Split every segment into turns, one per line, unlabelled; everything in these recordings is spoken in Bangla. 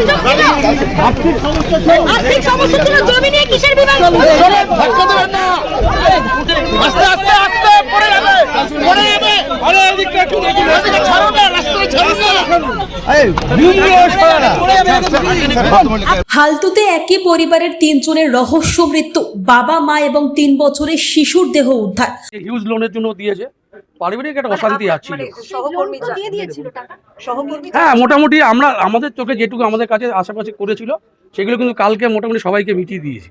অভিযোগ ছিল আর্থিক সমস্যা ছিল জমি নিয়ে কিসের বিবাদ
ধাক্কা দেবেন না। আস্তে আস্তে আস্তে পড়ে যাবে পড়ে যাবে। আরে এদিকে একটু দেখি এদিকে ছাড়ো না রাস্তায় ছাড়ো
হালতুতে একই পরিবারের তিনজনের রহস্য মৃত্যু বাবা মা এবং তিন বছরের শিশুর দেহ উদ্ধার।
হিউজ লোনের জন্য দিয়েছে। পারিবারিক একটা অশান্তি আছে।
সহকর্মী দিয়ে দিয়েছিল টাকা? সহকর্মী
হ্যাঁ মোটামুটি আমরা আমাদের চোখে যেটুকু আমাদের কাছে আশেপাশে করেছিল সেগুলো কিন্তু কালকে মোটামুটি সবাইকে মিটিয়ে দিয়েছি।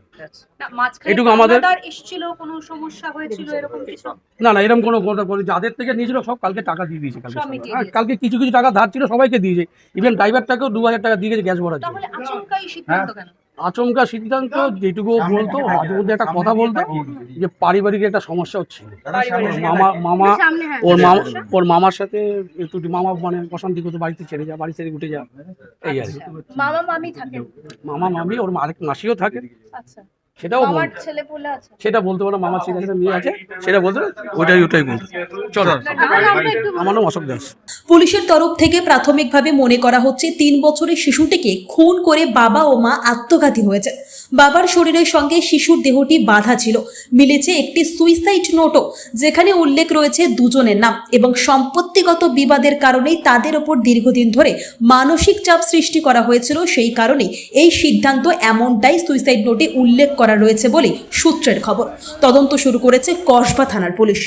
এটুকু আমাদের-
পাওনাদার এসেছিল কোনো সমস্যা হয়েছিল এরকম কিছু?
না না এরকম কোনো যাদের থেকে নিয়েছিল সব কালকে টাকা দিয়ে দিয়েছে কালকে। কালকে কিছু কিছু টাকা ধার ছিল সবাইকে দিয়েছে। ইভেন ড্রাইভারটাকেও দু হাজার টাকা দিয়ে গেছে গ্যাস ভরার আচমকা সিদ্ধান্ত যেটুকু বলতো মাঝে মধ্যে একটা কথা বলতো যে পারিবারিক একটা সমস্যা হচ্ছে মামা মামা
হ্যাঁ।
ওর মামা ওর মামার সাথে একটু মামা মানে অশান্তি করতো বাড়িতে ছেড়ে যা বাড়ি ছেড়ে উঠে যা এই আর কি।
মামা মামি থাকেন?
মামা মামি ওর আরেক মাসিও থাকে।
আচ্ছা।
সেটাও সেটা বলতে পারো মামার ছেলে সাথে মেয়ে আছে। সেটা বলতে পারো, ওইটাই ওটাই বলতো চলো। আমার নাম অশোক দাস।
পুলিশের তরফ থেকে প্রাথমিকভাবে মনে করা হচ্ছে তিন বছরের শিশুটিকে খুন করে বাবা ও মা আত্মঘাতী হয়েছে। বাবার শরীরের সঙ্গে শিশুর দেহটি বাঁধা ছিল। মিলেছে একটি সুইসাইড নোটও যেখানে উল্লেখ রয়েছে দুজনের নাম এবং সম্পত্তিগত বিবাদের কারণেই তাদের ওপর দীর্ঘদিন ধরে মানসিক চাপ সৃষ্টি করা হয়েছিল। সেই কারণে এই সিদ্ধান্ত এমনটাই সুইসাইড নোটে উল্লেখ করা রয়েছে বলেই সূত্রের খবর। তদন্ত শুরু করেছে কসবা থানার পুলিশ।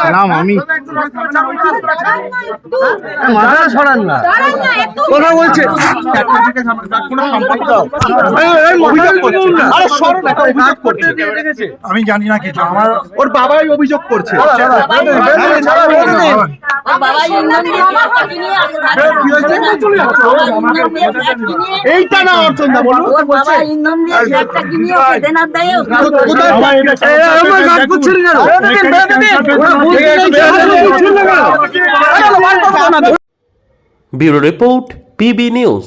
ছিলাম আমি মাথা সরান না কথা বলছে
আমি জানি না কিছু। আমার ওর বাবাই অভিযোগ করছে। এইটা না অর্চন দা বলুন
bureau report PB news